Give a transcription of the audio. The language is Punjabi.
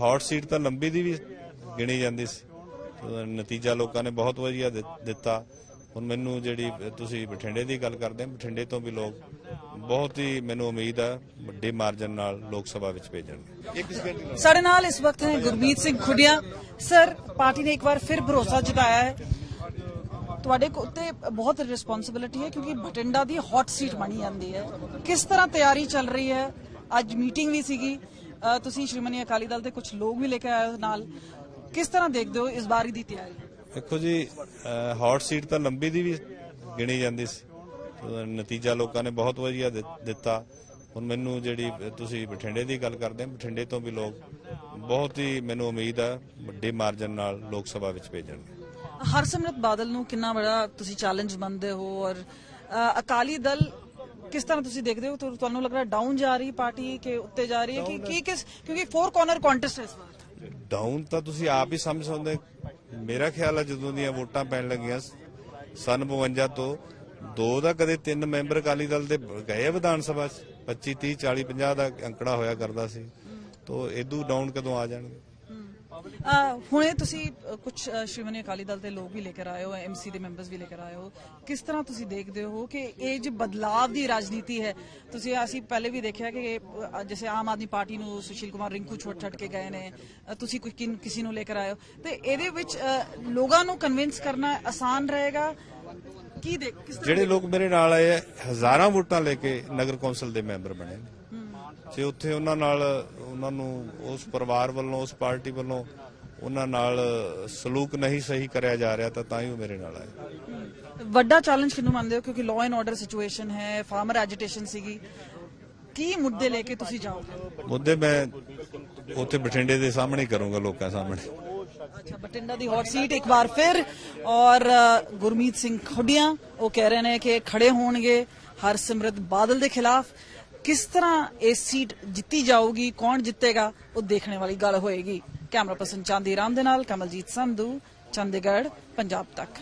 ਹੌਟ ਸੀਟ ਤਾਂ ਲੰਬੀ ਦੀ ਵੀ ਗਿਣੀ ਜਾਂਦੀ ਸੀ। ਨਤੀਜਾ ਲੋਕਾਂ ਨੇ ਬਹੁਤ ਵਧੀਆ ਦਿੱਤਾ। ਹੁਣ ਮੈਨੂੰ ਜਿਹੜੀ, ਤੁਸੀਂ ਬਠਿੰਡੇ ਦੀ ਗੱਲ ਕਰਦੇ ਹੋ, ਬਠਿੰਡੇ ਤੋਂ ਵੀ ਲੋਕ ਬਹੁਤ ਹੀ ਮੈਨੂੰ ਉਮੀਦ ਹੈ ਵੱਡੇ ਮਾਰਜਨ ਨਾਲ ਲੋਕ ਸਭਾ ਵਿੱਚ ਭੇਜਣਗੇ। ਸਾਡੇ ਨਾਲ ਇਸ ਵਕਤ ਹੈ ਗੁਰਮੀਤ ਸਿੰਘ ਖੁੱਡੀਆਂ। ਸਰ ਪਾਰਟੀ ਨੇ ਇੱਕ ਵਾਰ ਫਿਰ ਭਰੋਸਾ ਜਤਾਇਆ ਹੈ। ਤੁਹਾਡੇ ਉੱਤੇ ਬਹੁਤ ਰਿਸਪੌਂਸਿਬਿਲਿਟੀ ਹੈ, ਕਿਉਂਕਿ ਬਠਿੰਡਾ ਦੀ ਹੌਟ ਸੀਟ ਬਣੀ ਜਾਂਦੀ ਹੈ। ਕਿਸ ਤਰ੍ਹਾਂ ਤਿਆਰੀ ਚੱਲ ਰਹੀ ਹੈ? ਅੱਜ ਮੀਟਿੰਗ ਵੀ ਸੀਗੀ। ਤੁਸੀਂ ਸ਼੍ਰੋਮਣੀ ਅਕਾਲੀ ਦਲ ਦੇ ਕੁਝ ਲੋਕ ਵੀ ਲੈ ਕੇ ਆਏ ਹੋ ਨਾਲ। ਕਿਸ ਤਰ੍ਹਾਂ ਦੇਖਦੇ ਹੋ ਇਸ ਬਾਰੀ ਦੀ ਤਿਆਰੀ? ਦੇਖੋ ਜੀ ਹੌਟ ਸੀਟ ਤਾਂ ਲੰਬੀ ਦੀ ਵੀ ਗਿਣੀ ਜਾਂਦੀ ਸੀ। ਨਤੀਜਾ ਲੋਕਾਂ ਨੇ ਬਹੁਤ ਵਧੀਆ ਦਿੱਤਾ। ਹੁਣ ਮੈਨੂੰ ਜਿਹੜੀ ਤੁਸੀਂ ਬਠਿੰਡੇ ਦੀ ਗੱਲ ਕਰਦੇ ਹੋ ਬਠਿੰਡੇ ਤੋਂ ਵੀ ਲੋਕ ਬਹੁਤ ਹੀ ਮੈਨੂੰ ਉਮੀਦ ਹੈ ਵੱਡੇ ਮਾਰਜਨ ਨਾਲ ਲੋਕ ਸਭਾ ਵਿੱਚ ਭੇਜਣਗੇ। ਹਰਸਿਮਰਤ ਬਾਦਲ ਨੂੰ ਕਿੰਨਾ ਬੜਾ ਤੁਸੀਂ ਚੈਲੰਜ ਮੰਨਦੇ ਹੋ ਔਰ ਅਕਾਲੀ ਦਲ ਕਿਸ ਤਰ੍ਹਾਂ ਤੁਸੀਂ ਦੇਖਦੇ ਹੋ? ਤੁਹਾਨੂੰ ਲੱਗ ਰਿਹਾ ਡਾਊਨ ਜਾ ਰਹੀ ਪਾਰਟੀ ਕਿ ਉੱਤੇ ਜਾ ਰਹੀ ਹੈ ਕਿ ਕੀ ਕਿਸ ਕਿਉਂਕਿ ਫੋਰ ਕਾਰਨਰ ਕੰਟੈਸਟ ਹੈ ਇਸ ਵਾਰ। ਡਾਊਨ ਤਾਂ ਤੁਸੀਂ ਆਪ ਹੀ ਸਮਝ ਸਕਦੇ। ਮੇਰਾ ਖਿਆਲ ਹੈ ਜਦੋਂ ਦੀਆਂ ਵੋਟਾਂ ਪੈਣ ਲੱਗੀਆਂ ਸਨ 52 ਤੋਂ ਦੋ ਦਾ ਕਦੇ ਤਿੰਨ ਮੈਂਬਰ ਅਕਾਲੀ ਦਲ ਦੇ ਗਏ ਆ ਵਿਧਾਨ ਸਭਾ ਚ। 25 30 40 50 ਦਾ ਅੰਕੜਾ ਹੋਇਆ ਕਰਦਾ ਸੀ। ਤੋਂ ਇਦੋਂ ਡਾਊਨ ਕਦੋਂ ਆ ਜਾਣਗੇ? ਹੁਣੇ ਤੁਸੀਂ ਕੁਝ ਸ਼੍ਰੋਮਣੀ ਅਕਾਲੀ ਦਲ ਦੇ ਲੋਕ ਵੀ ਲੈ ਕੇ ਆਏ ਹੋ ਐਮਸੀ ਦੇ ਮੈਂਬਰਸ ਵੀ ਲੈ ਕੇ ਆਏ ਹੋ। ਕਿਸ ਤਰ੍ਹਾਂ ਤੁਸੀਂ ਦੇਖਦੇ ਹੋ ਕਿ ਇਹ ਜੋ ਬਦਲਾਵ ਦੀ ਰਾਜਨੀਤੀ ਹੈ ਤੁਸੀਂ ਅਸੀਂ ਪਹਿਲੇ ਵੀ ਦੇਖਿਆ ਕਿ ਜਿਵੇਂ ਆਮ ਆਦਮੀ ਪਾਰਟੀ ਨੂੰ ਸੁਸ਼ੀਲ ਕੁਮਾਰ ਰਿੰਕੂ ਛੋੜ ਛੱਡ ਕੇ ਗਏ ਨੇ ਤੁਸੀਂ ਕੋਈ ਕਿਸੇ ਨੂੰ ਲੈ ਕੇ ਆਏ ਹੋ। ਤੇ ਇਹਦੇ ਵਿੱਚ ਲੋਕਾਂ ਨੂੰ ਕਨਵਿੰਸ ਕਰਨਾ ਆਸਾਨ ਰਹੇਗਾ? ਕੀ ਦੇਖ ਜਿਹੜੇ ਲੋਕ ਮੇਰੇ ਨਾਲ ਆਏ ਆ, ਹਜ਼ਾਰਾਂ ਵੋਟਾਂ ਲੈ ਕੇ ਨਗਰ ਕੌਂਸਲ ਦੇ ਮੈਂਬਰ ਬਣੇ ਨੇ। ਜੇ ਉੱਥੇ ਉਹਨਾਂ ਨਾਲ ਉਹਨਾਂ ਨੂੰ ਉਸ ਪਰਿਵਾਰ ਵੱਲੋਂ ਉਸ ਪਾਰਟੀ ਵੱਲੋਂ ਉਹਨਾਂ ਨਾਲ ਸਲੂਕ ਨਹੀਂ ਸਹੀ ਕਰਿਆ ਜਾ ਰਿਹਾ ਤਾਂ ਤਾਂ ਹੀ ਉਹ ਮੇਰੇ ਨਾਲ ਆਏ। ਵੱਡਾ ਚੈਲੰਜ ਕਿਹਨੂੰ ਮੰਨਦੇ ਹੋ? ਕਿਉਂਕਿ ਲਾਅ ਐਂਡ ਆਰਡਰ ਸਿਚੁਏਸ਼ਨ ਹੈ ਫਾਰਮਰ ਐਜੀਟੇਸ਼ਨ ਸੀਗੀ। ਕੀ ਮੁੱਦੇ ਲੈ ਕੇ ਤੁਸੀਂ ਜਾਓਗੇ? ਮੁੱਦੇ ਮੈਂ ਉੱਥੇ ਬਠਿੰਡੇ ਦੇ ਸਾਹਮਣੇ ਕਰੂੰਗਾ ਲੋਕਾਂ ਸਾਹਮਣੇ। ਅੱਛਾ ਬਟਿੰਡਾ ਦੀ ਹੌਟ ਸੀਟ ਇੱਕ ਵਾਰ ਫਿਰ ਔਰ ਗੁਰਮੀਤ ਸਿੰਘ ਖੁੱਡੀਆਂ ਉਹ ਕਹਿ ਰਹੇ ਨੇ ਕਿ ਖੜੇ ਹੋਣਗੇ ਹਰਸਿਮਰਤ ਬਾਦਲ ਦੇ ਖਿਲਾਫ। ਕਿਸ ਤਰ੍ਹਾਂ ਇਹ ਸੀਟ ਜਿੱਤੀ ਜਾਊਗੀ, ਕੌਣ ਜਿੱਤੇਗਾ, ਉਹ ਦੇਖਣੇ ਵਾਲੀ ਗੱਲ ਹੋਏਗੀ। ਕੈਮਰਾ ਪਰਸਨ ਚਾਂਦੀ ਰਾਮ ਦੇ ਨਾਲ, ਕਮਲਜੀਤ ਸੰਧੂ, ਚੰਡੀਗੜ੍ਹ, ਪੰਜਾਬ ਤੱਕ।